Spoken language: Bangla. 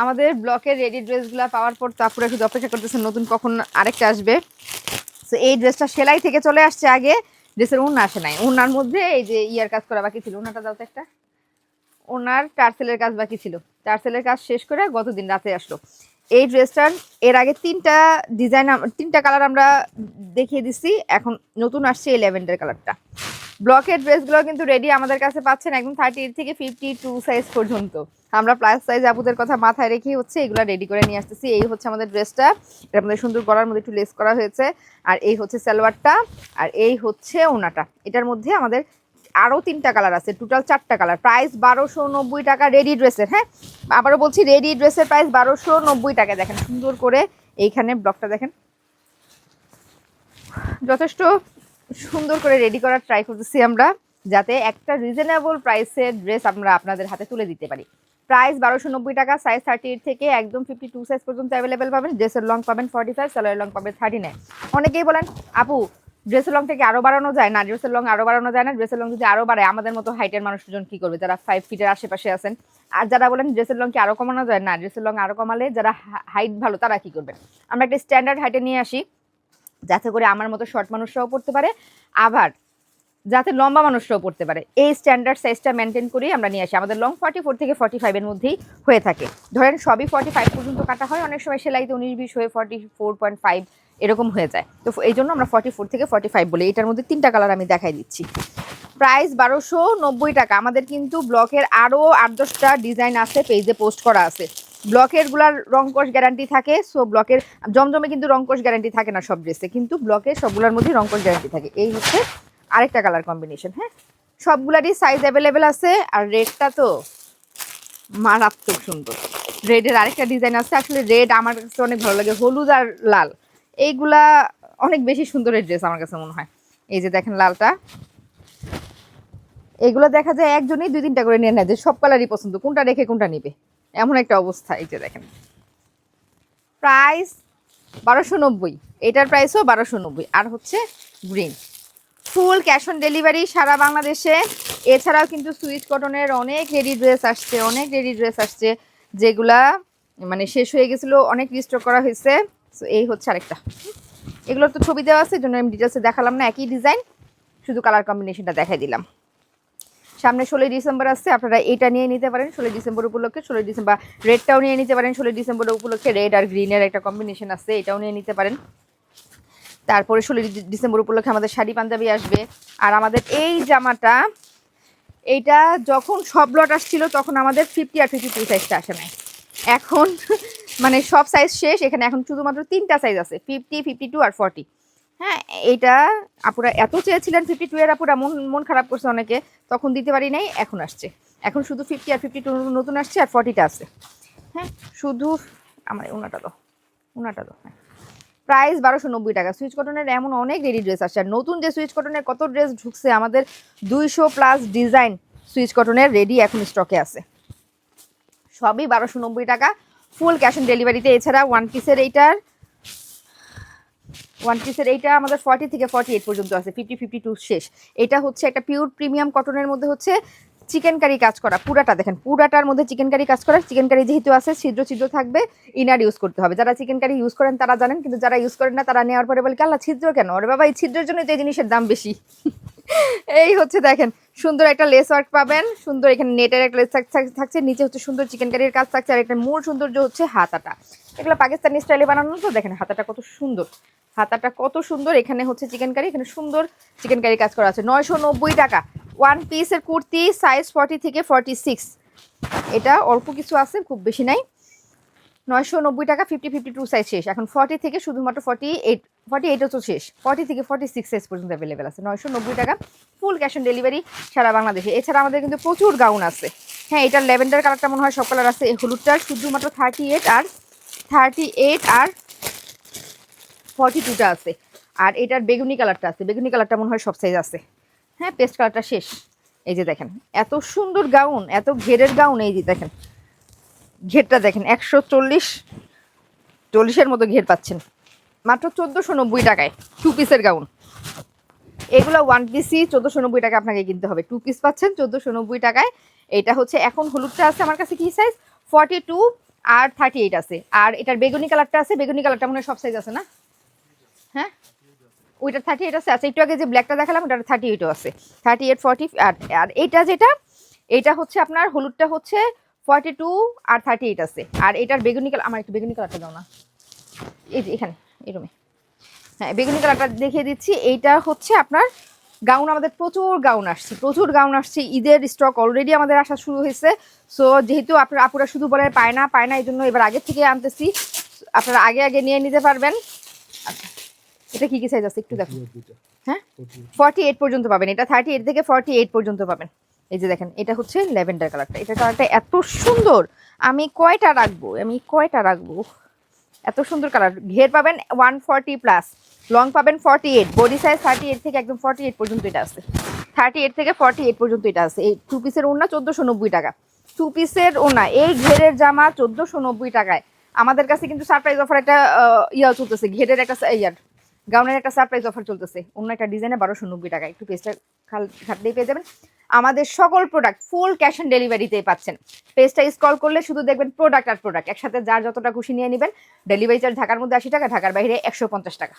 আমাদের ব্লকের রেডি ড্রেসগুলো পাওয়ার পর তারপরে শুধু অপেক্ষা করতেছে নতুন কখন আরেকটা আসবে। তো এই ড্রেসটা সেলাই থেকে চলে আসছে আগে। ড্রেসের উন্না আসে নাই। উন্নার মধ্যে এই যে ইয়ার কাজ করা বাকি ছিল। উন্নাটা দাও তো একটা। ওনার টার্সেলের কাজ বাকি ছিল। টার্সেলের কাজ শেষ করে গতদিন রাতে আসলো। এই ড্রেসটার এর আগে তিনটা ডিজাইন তিনটা কালার আমরা দেখিয়ে দিচ্ছি এখন নতুন আসছে এই ল্যাভেন্ডার কালারটা ব্লকের ড্রেসগুলো কিন্তু রেডি আমাদের কাছে পাচ্ছেন একদম থার্টি থেকে ফিফটি টু সাইজ পর্যন্ত। আমরা প্লাস সাইজ আপুদের কথা মাথায় রেখেই হচ্ছে এগুলো রেডি করে নিয়ে আসতেছি। এই হচ্ছে আমাদের ড্রেসটা এটা আমাদের সুন্দর গলার মধ্যে একটু লেস করা হয়েছে। আর এই হচ্ছে সালোয়ারটা। আর এই হচ্ছে ওনাটা। এটার মধ্যে আমাদের আরও তিনটা কালার আছে। টোটাল চারটা কালার প্রাইস বারোশো নব্বই টাকা রেডি ড্রেসের হ্যাঁ? আবারও বলছি রেডি ড্রেসের প্রাইস বারোশো নব্বই টাকা। দেখেন, সুন্দর করে এইখানে ব্লকটা দেখেন। যথেষ্ট সুন্দর করে রেডি করার ট্রাই করতেছি আমরা, যাতে একটা রিজনেবল প্রাইসের ড্রেস আমরা আপনাদের হাতে তুলে দিতে পারি। প্রাইস বারোশো নব্বই টাকা সাইজ থার্টি এইট থেকে একদম ফিফটি টু সাইজ পর্যন্ত অ্যাভেলেবেল পাবেন। ড্রেসের লং পাবেন ফর্টি ফাইভ স্যালোয়ার লং পাবেন থার্টি নাইন অনেকেই বলেন, আপু ড্রেসের লং থেকে আরও বাড়ানো যায়? না ড্রেসের লং আরও বাড়ানো যায় না। ড্রেসের লং যদি আরও বাড়ায়, আমাদের মতো হাইটের মানুষজন কী করবে? যারা ফাইভ ফিটের আশেপাশে আছেন। আর যারা বলেন ড্রেসের লং কি আরও কমানো যায়? না ড্রেসের লং আরও কমালে যারা হাইট ভালো, তারা কী করবে? আমরা একটা স্ট্যান্ডার্ড হাইটে নিয়ে আসি, যাতে করে আমার মতো শর্ট মানুষরাও পড়তে পারে। আবার যাতে লম্বা মানুষরাও পড়তে পারে। এই স্ট্যান্ডার্ড সাইজটা মেনটেন করেই আমরা নিয়ে আসি। আমাদের লং ফর্টি ফোর থেকে ফর্টি ফাইভের মধ্যেই হয়ে থাকে। ধরেন সবই ফর্টি ফাইভ পর্যন্ত কাটা হয়, অনেক সময় সেলাইতে উনিশ, বিশ হয়ে ফর্টি ফোর পয়েন্ট ফাইভ এরকম হয়ে যায়। তো এই জন্য আমরা ফর্টি ফোর থেকে ফর্টি ফাইভ বলি। এটার মধ্যে তিনটা কালার আমি দেখাই দিচ্ছি। প্রাইস বারোশো নব্বই টাকা। আমাদের কিন্তু ব্লকের আরও আট, দশটা ডিজাইন আছে পেজে পোস্ট করা আছে। ব্লকেরগুলার রংকশ গ্যারান্টি থাকে সো ব্লকের জমজমে কিন্তু রংকশ গ্যারান্টি থাকে না সব ড্রেসে কিন্তু ব্লকের সবগুলোর মধ্যে রংকশ গ্যারান্টি থাকে। এই হচ্ছে আরেকটা কালার কম্বিনেশন হ্যাঁ? সবগুলারই সাইজ অ্যাভেলেবেল আছে, আর রেডটা তো মারাত্মক সুন্দর। রেডের আরেকটা ডিজাইন আছে, আসলে রেড আমার কাছে অনেক ভালো লাগে, হলুদ আর লাল। এইগুলা অনেক বেশি সুন্দরের ড্রেস আমার কাছে মনে হয়। এই যে দেখেন লালটা। এগুলো দেখা যায় একজনই দুই তিনটা করে নিয়ে নেয়, যে সব কালারই পছন্দ, কোনটা রেখে কোনটা নিবে। এমন একটা অবস্থা, এই যে দেখেন। প্রাইস বারোশো নব্বই, এটার প্রাইসও বারোশো নব্বই, আর হচ্ছে green full cash on delivery সারা বাংলাদেশে। এছাড়াও কিন্তু সুইচ কটনের অনেক রেডি ড্রেস আসছে অনেক রেডি ড্রেস আসছে যেগুলা মানে শেষ হয়ে গেছিল অনেক রিস্টক করা হয়েছে। So, এই হচ্ছে আরেকটা। এগুলোর তো ছবি দেওয়া আছে জন্য আমি ডিটেলসে দেখালাম না একই ডিজাইন শুধু কালার কম্বিনেশনটা দেখাই দিলাম। সামনে ষোলোই ডিসেম্বর আসছে আপনারা এটা নিয়ে নিতে পারেন ষোলোই ডিসেম্বর উপলক্ষে ষোলোই ডিসেম্বর রেডটাও নিয়ে নিতে পারেন ষোলোই ডিসেম্বর উপলক্ষে রেড আর গ্রিনের একটা কম্বিনেশন আছে এটাও নিয়ে নিতে পারেন। তারপরে ষোলো ডিসেম্বর উপলক্ষে আমাদের শাড়ি পাঞ্জাবি আসবে। আর আমাদের এই জামাটা, এইটা যখন সব লট আসছিল, তখন আমাদের ফিফটি আর ফিফটি টু সাইজটা আসে নাই। এখন মানে সব সাইজ শেষ, এখানে এখন শুধুমাত্র তিনটা সাইজ আছে ফিফটি ফিফটি টু আর ফর্টি হ্যাঁ এইটা আপুরা এত চেয়েছিলেন ফিফটি টু এর, আপুরা মন মন খারাপ করছে অনেকে, তখন দিতে পারি নাই, এখন আসছে। এখন শুধু ফিফটি আর ফিফটি টু নতুন আসছে, আর ফর্টিটা আছে। হ্যাঁ শুধু, আমার ওনাটা দো ওনাটা দো হ্যাঁ। প্রাইস বারোশো নব্বই টাকা। সুইচ কটনের এমন অনেক রেডি ড্রেস আসছে, আর নতুন যে সুইচ কটনের কত ড্রেস ঢুকছে, আমাদের দুইশো প্লাস ডিজাইন সুইচ কটনের রেডি এখন স্টকে আছে। সবই বারোশো নব্বই টাকা, ফুল ক্যাশ অন ডেলিভারিতে। এছাড়া ওয়ান পিসের এইটার, ওয়ান পিসের এইটা আমাদের ফর্টি থেকে ফর্টি এইট পর্যন্ত আছে, ফিফটি ফিফটি টু শেষ। এটা হচ্ছে একটা পিওর প্রিমিয়াম কটনের মধ্যে হচ্ছে চিকেন কারি কাজ করা, পুরাটা দেখেন, পুরাটার মধ্যে চিকেন কারি কাজ করা চিকেন কারি যেহেতু আছে, ছিদ্র ছিদ্র থাকবে ইনার ইউজ করতে হবে। যারা চিকেন কারি ইউজ করেন তারা জানেন, কিন্তু যারা ইউজ করেন না, তারা নেওয়ার পরে বলে, কি আল্লাহ, ছিদ্র কেন? ওরে বাবা, এই ছিদ্রের জন্য তো এই জিনিসের দাম বেশি। এই হচ্ছে দেখেন, সুন্দর একটা লেস ওয়ার্ক পাবেন, সুন্দর এখানে নেটের একটা লেস থাকছে, নিচে হচ্ছে সুন্দর চিকেন কারির কাজ থাকছে, আর একটা মূল সৌন্দর্য হচ্ছে হাতাটা। এগুলো পাকিস্তানি স্টাইলে বানানো তো, দেখেন হাতাটা কত সুন্দর। হাতাটা কত সুন্দর, এখানে হচ্ছে চিকেন কারি এখানে সুন্দর চিকেন কারি কাজ করা আছে। নয়শো নব্বই টাকা। ওয়ান পিসের কুর্তি সাইজ ফর্টি থেকে ফর্টি সিক্স এটা অল্প কিছু আছে, খুব বেশি নাই। নয়শো নব্বই টাকা ফিফটি ফিফটি টু সাইজ শেষ। এখন ফর্টি থেকে শুধুমাত্র ফর্টি এইট ফর্টি এইটও তো শেষ। ফর্টি থেকে ফর্টি সিক্স সাইজ পর্যন্ত অ্যাভেলেবেল আছে। নয়শো নব্বই টাকা ফুল ক্যাশ অন ডেলিভারি সারা বাংলাদেশে। এছাড়া আমাদের কিন্তু প্রচুর গাউন আছে। হ্যাঁ এটার ল্যাভেন্ডার কালারটা মনে হয় সব কালার আছে। এই হলুদটার শুধুমাত্র থার্টি এইট আর থার্টি এইট আর ফর্টি টুটা আছে। আর এটার বেগুনি কালারটা আছে। বেগুনি কালারটা মনে হয় সব সাইজ আছে। হ্যাঁ পেস্ট কালারটা শেষ। এই যে দেখেন, এত সুন্দর গাউন এত ঘেরের গাউন এই যে দেখেন। ঘেরটা দেখেন, একশো চল্লিশ, চল্লিশের মতো ঘের পাচ্ছেন। মাত্র চোদ্দোশো নব্বই টাকায় টু পিসের গাউন এগুলো ওয়ান পিসই চোদ্দোশো নব্বই টাকা আপনাকে কিনতে হবে। টু পিস পাচ্ছেন, চোদ্দোশো নব্বই টাকায়। এটা হচ্ছে, এখন হলুদটা আছে আমার কাছে কি সাইজ ফর্টি টু আর থার্টি এইট আছে। আর এটার বেগুনি কালারটা আছে, বেগুনি কালারটা মনে হয় সব সাইজ আছে না? হ্যাঁ? ওইটা থার্টি এইট আছে। আচ্ছা একটু আগে যে ব্ল্যাকটা দেখালাম ওটা থার্টি এইটও আছে। থার্টি এইট ফর্টি আর আর এইটা যেটা এইটা হচ্ছে আপনার, হলুদটা হচ্ছে ফর্টি টু আর থার্টি এইট আছে। আর এটার বেগুনি কালার আমার একটু বেগুনি কালারটা দাও না। এই যে এখানে, এই রুমে হ্যাঁ বেগুনি কালারটা দেখিয়ে দিচ্ছি। এইটা হচ্ছে আপনার গাউন আমাদের প্রচুর গাউন আসছে। প্রচুর গাউন আসছে। ঈদের স্টক অলরেডি আমাদের আসা শুরু হয়েছে। সো যেহেতু আপনার আপুরা শুধু বলে পায় না পায় না এই জন্য এবার আগে থেকে আনতেছি। আপনারা আগে আগে নিয়ে নিতে পারবেন। আচ্ছা। এটা কি কি সাইজ আছে? একটু দেখো। হ্যাঁ? ফর্টি এইট পর্যন্ত পাবেন। এটা থার্টি এইট থেকে ফর্টি এইট পর্যন্ত পাবেন। এই যে দেখেন এটা হচ্ছে ল্যাভেন্ডার কালারটা এটা কালারটা এত সুন্দর। আমি কয়টা রাখব? আমি কয়টা রাখব? এত সুন্দর কালার ঘের পাবেন ওয়ান ফর্টি প্লাস লং পাবেন forty eight body size thirty eight থেকে একদম ফর্টি এইট পর্যন্ত এটা আছে। থার্টি এইট থেকে ফর্টি এইট পর্যন্ত এটা আছে। এই টু পিসের ওড়না চোদ্দোশো নব্বই টাকা। টু পিসের ওড়না। এই ঘেরের জামা চোদ্দোশো নব্বই টাকায়। আমাদের কাছে কিন্তু সারপ্রাইজ অফার একটা ইয়া চলতেছে। ঘেরের একটা ইয়ার গাউনের একটা সারপ্রাইজ অফার চলতেছে। অন্য একটা ডিজাইনে বারোশো নব্বই টাকা। একটু পেজটা খাল ঘাটলেই পেয়ে যাবেন। আমাদের সকল প্রোডাক্ট ফুল ক্যাশ অন ডেলিভারিতেই পাচ্ছেন। পেজটা স্কল করলে শুধু দেখবেন প্রোডাক্ট আর প্রোডাক্ট একসাথে যার যতটা খুশি নিয়ে নেবেন। ডেলিভারি চার্জ ঢাকার মধ্যে আশি টাকা, ঢাকার বাইরে একশো পঞ্চাশ টাকা।